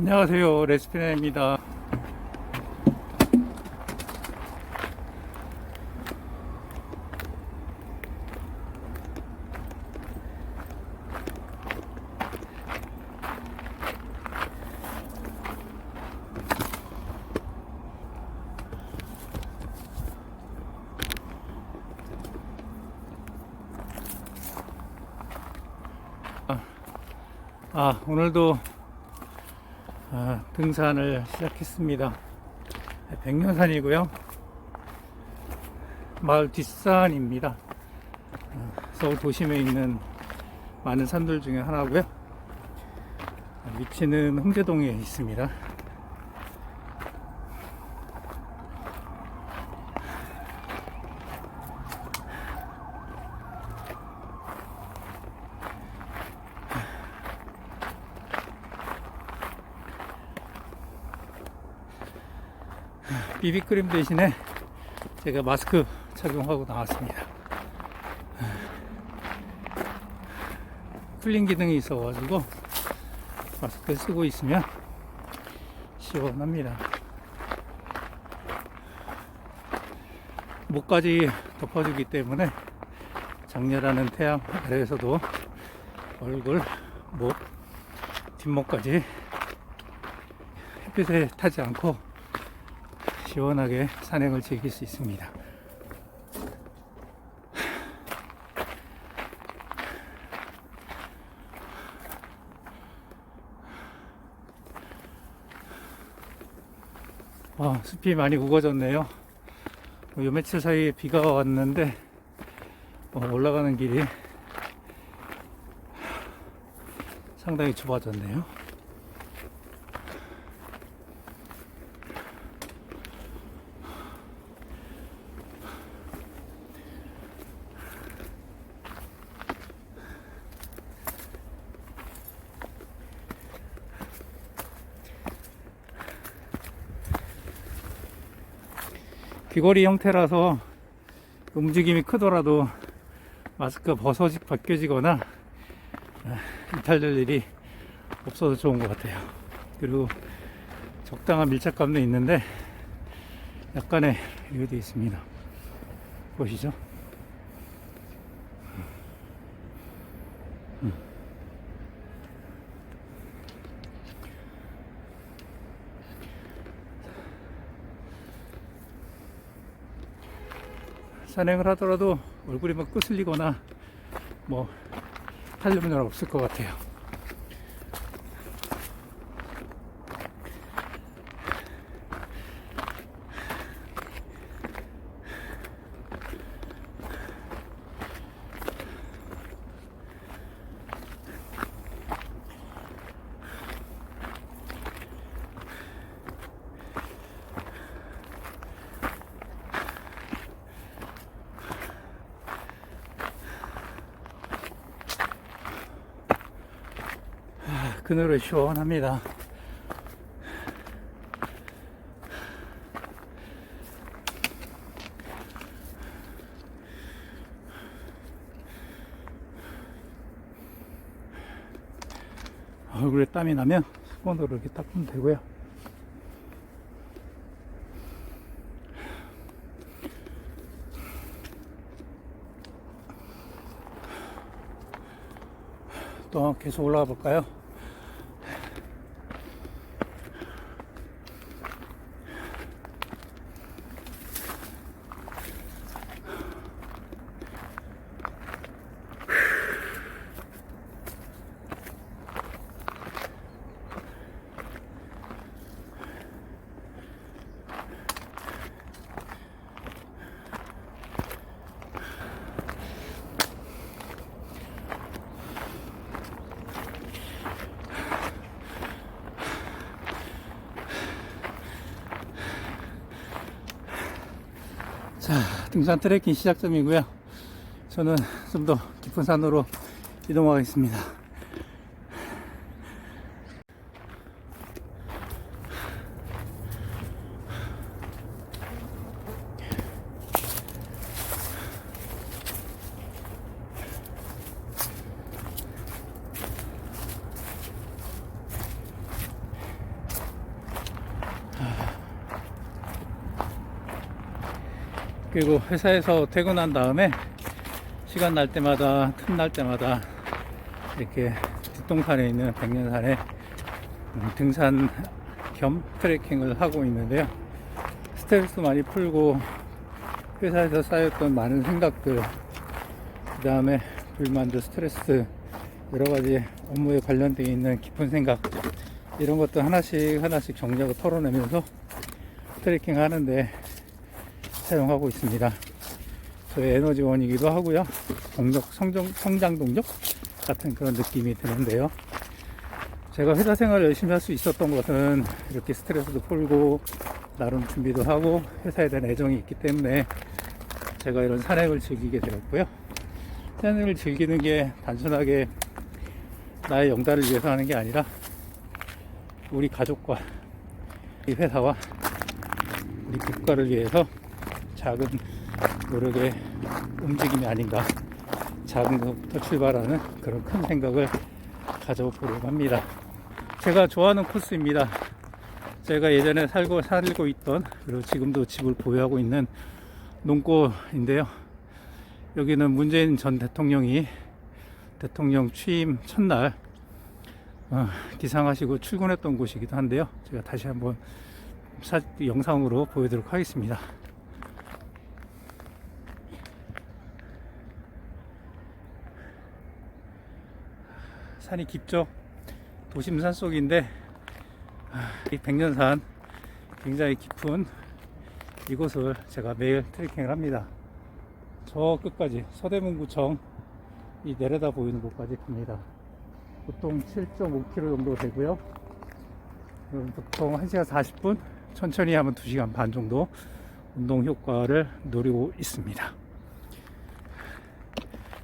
안녕하세요. 레스피나입니다. 아 오늘도 아, 등산을 시작했습니다. 백년산이고요. 마을 뒷산입니다. 어, 서울 도심에 있는 많은 산들 중에 하나고요. 아, 위치는 홍제동에 있습니다. 비비크림 대신에 제가 마스크 착용하고 나왔습니다. 쿨링 기능이 있어가지고 마스크 쓰고 있으면 시원합니다. 목까지 덮어주기 때문에 장렬하는 태양 아래에서도 얼굴, 목, 뒷목까지 햇빛에 타지 않고 시원하게 산행을 즐길 수 있습니다. 아, 숲이 많이 우거졌네요. 어, 요 며칠 사이에 비가 왔는데 어, 올라가는 길이 상당히 좁아졌네요. 귀걸이 형태라서 움직임이 크더라도 마스크 벗어지 벗겨지거나 아, 이탈될 일이 없어서 좋은 것 같아요. 그리고 적당한 밀착감도 있는데 약간의 이유도 있습니다. 보시죠. 산행을 하더라도 얼굴이 막 끄슬리거나 뭐 하려면 없을 것 같아요. 그늘은 시원합니다. 얼굴에 땀이 나면 수건으로 이렇게 닦으면 되고요. 또 계속 올라가 볼까요? 자, 등산 트레킹 시작점이고요. 저는 좀 더 깊은 산으로 이동하겠습니다. 그리고 회사에서 퇴근한 다음에 시간 날 때마다 틈 날 때마다 이렇게 뒷동산에 있는 백년산에 음, 등산 겸 트레킹을 하고 있는데요. 스트레스 많이 풀고 회사에서 쌓였던 많은 생각들, 그 다음에 불만들, 스트레스, 여러 가지 업무에 관련되어 있는 깊은 생각, 이런 것도 하나씩 하나씩 정리하고 털어내면서 트레킹 하는데 사용하고 있습니다. 저의 에너지원이기도 하고요. 동력, 성장, 성장 동력 같은 그런 느낌이 드는데요. 제가 회사 생활을 열심히 할 수 있었던 것은 이렇게 스트레스도 풀고 나름 준비도 하고 회사에 대한 애정이 있기 때문에 제가 이런 산행을 즐기게 되었고요. 산행을 즐기는 게 단순하게 나의 영달을 위해서 하는 게 아니라 우리 가족과 이 회사와 우리 국가를 위해서 작은 노력의 움직임이 아닌가 작은 것부터 출발하는 그런 큰 생각을 가져보려고 합니다. 제가 좋아하는 코스입니다. 제가 예전에 살고 살고 있던 그리고 지금도 집을 보유하고 있는 농고인데요. 여기는 문재인 전 대통령이 대통령 취임 첫날 어, 기상하시고 출근했던 곳이기도 한데요. 제가 다시 한번 사, 영상으로 보여드리도록 하겠습니다. 산이 깊죠? 도심 산 속인데 아, 이 백년산 굉장히 깊은 이곳을 제가 매일 트레킹을 합니다. 저 끝까지 서대문구청 이 내려다 보이는 곳까지 갑니다. 보통 7.5km 정도 되고요. 보통 1시간 40분, 천천히 하면 2시간 반 정도 운동 효과를 노리고 있습니다.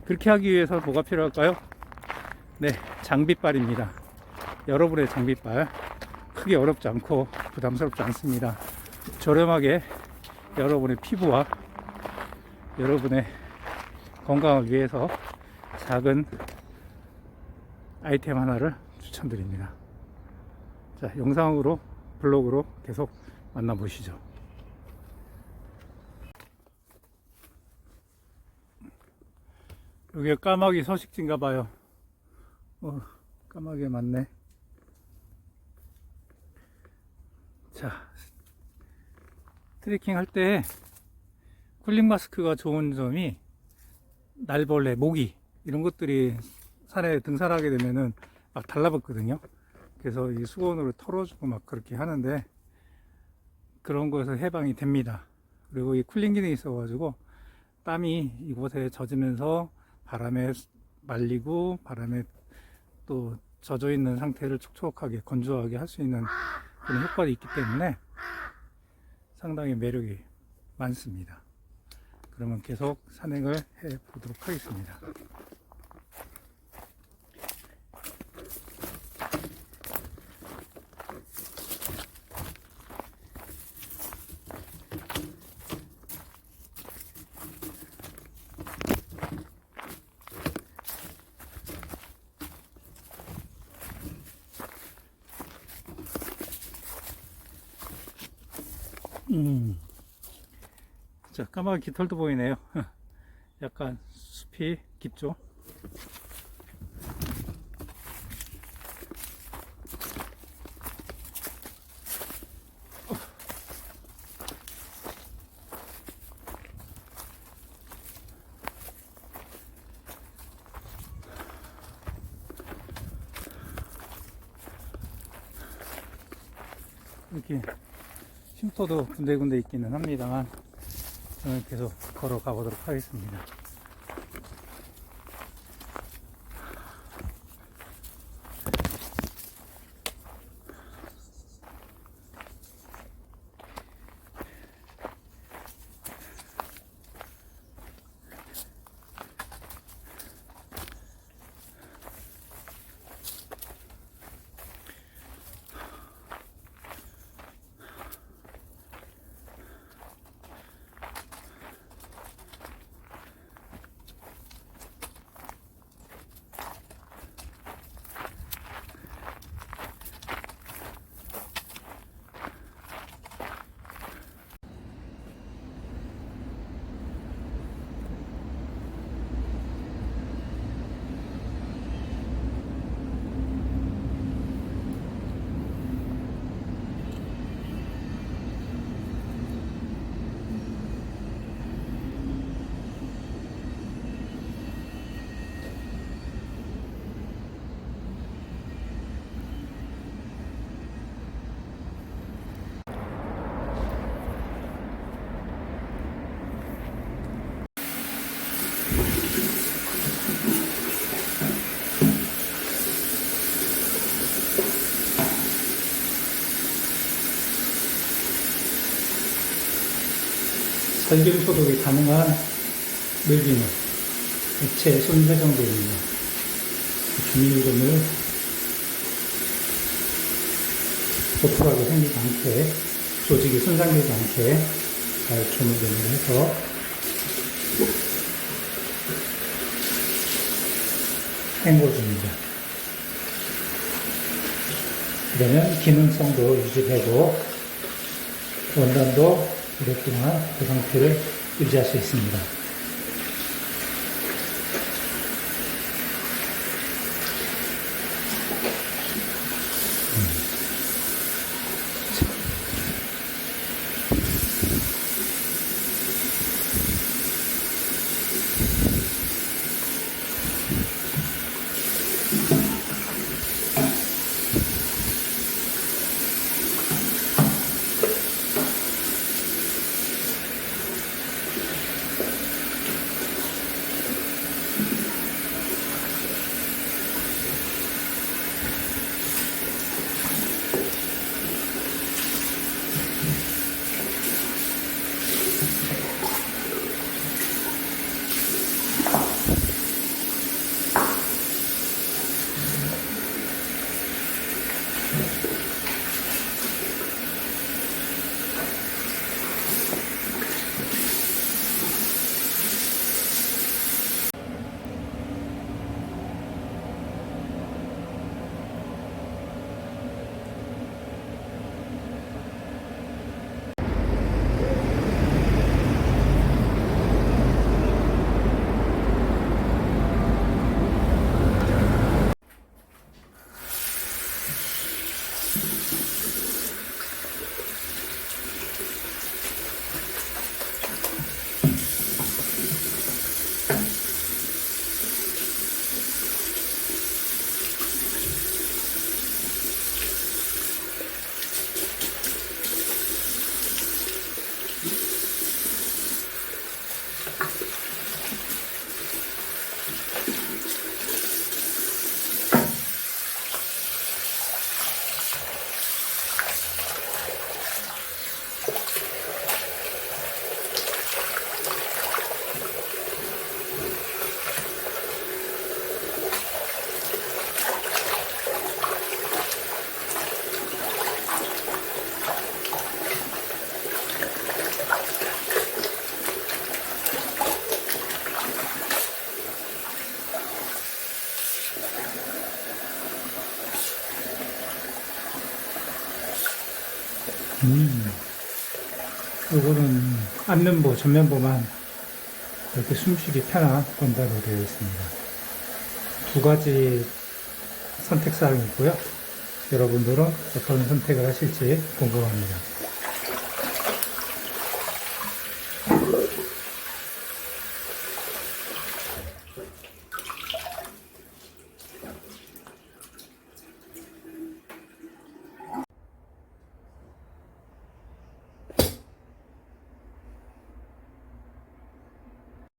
그렇게 하기 위해서 뭐가 필요할까요? 네, 장비빨입니다. 여러분의 장비빨. 크게 어렵지 않고 부담스럽지 않습니다. 저렴하게 여러분의 피부와 여러분의 건강을 위해서 작은 아이템 하나를 추천드립니다. 자, 영상으로 블로그로 계속 만나보시죠. 여기가 까마귀 서식지인가 봐요. 어, 까마귀 많네. 자, 트레킹 할 때 쿨링 마스크가 좋은 점이 날벌레, 모기 이런 것들이 산에 등산하게 되면은 막 달라붙거든요. 그래서 이 수건으로 털어주고 막 그렇게 하는데 그런 거에서 해방이 됩니다. 그리고 이 쿨링 기능이 있어가지고 땀이 이곳에 젖으면서 바람에 말리고 바람에 또 젖어 있는 상태를 촉촉하게 건조하게 할 수 있는 그런 효과가 있기 때문에 상당히 매력이 많습니다. 그러면 계속 산행을 해 보도록 하겠습니다. 음. 자, 까마귀 깃털도 보이네요. 약간 숲이 깊죠? 이렇게 쉼터도 군데군데 있기는 합니다만 저는 계속 걸어가 보도록 하겠습니다. 살균 소독이 가능한 물비누, 액체 손세정제입니다. 주민이름을 도프하게 생기지 않게, 조직이 손상되지 않게 잘 조물조물 해서 헹궈줍니다. 그러면 기능성도 유지되고 원단도 오랫동안 그 상태를 유지할 수 있습니다. 요거는 앞면보, 전면보만 이렇게 숨쉬기 편한 원단으로 되어 있습니다. 두 가지 선택 사항이 있고요. 여러분들은 어떤 선택을 하실지 궁금합니다.